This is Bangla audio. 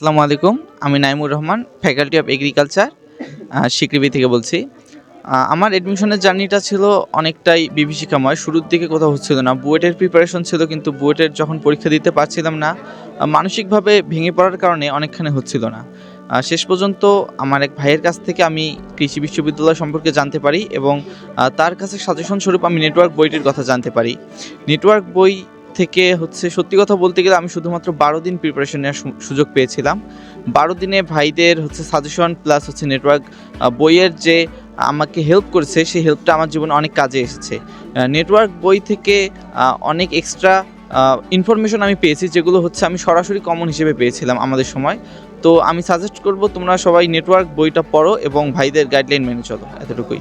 আসসালামু আলাইকুম, আমি Naimur Rahman faculty of agriculture সিকৃবি থেকে বলছি। আমার অ্যাডমিশনের জার্নিটা ছিল অনেকটাই বিভীষিকাময়। শুরুর দিকে কোথাও হচ্ছিল না। বুয়েটের প্রিপারেশন ছিল, কিন্তু বুয়েটের যখন পরীক্ষা দিতে পারছিলাম না মানসিকভাবে ভেঙে পড়ার কারণে অনেকখানি হচ্ছিল না। শেষ পর্যন্ত আমার এক ভাইয়ের কাছ থেকে আমি কৃষি বিশ্ববিদ্যালয় সম্পর্কে জানতে পারি এবং তার কাছে সাজেশন স্বরূপ আমি নেটওয়ার্ক বইটির কথা জানতে পারি। নেটওয়ার্ক বই থেকে হচ্ছে সত্যি কথা বলতে গেলে আমি শুধুমাত্র বারো দিন প্রিপারেশন নেওয়ার সুযোগ পেয়েছিলাম। বারো দিনে ভাইদের হচ্ছে সাজেশন প্লাস হচ্ছে নেটওয়ার্ক বইয়ের যে আমাকে হেল্প করেছে, সেই হেল্পটা আমার জীবনে অনেক কাজে এসেছে। নেটওয়ার্ক বই থেকে অনেক এক্সট্রা ইনফরমেশন আমি পেয়েছি, যেগুলো হচ্ছে আমি সরাসরি কমন হিসেবে পেয়েছিলাম আমাদের সময়। তো আমি সাজেস্ট করব তোমরা সবাই নেটওয়ার্ক বইটা পড়ো এবং ভাইদের গাইডলাইন মেনে চলো। এতটুকুই।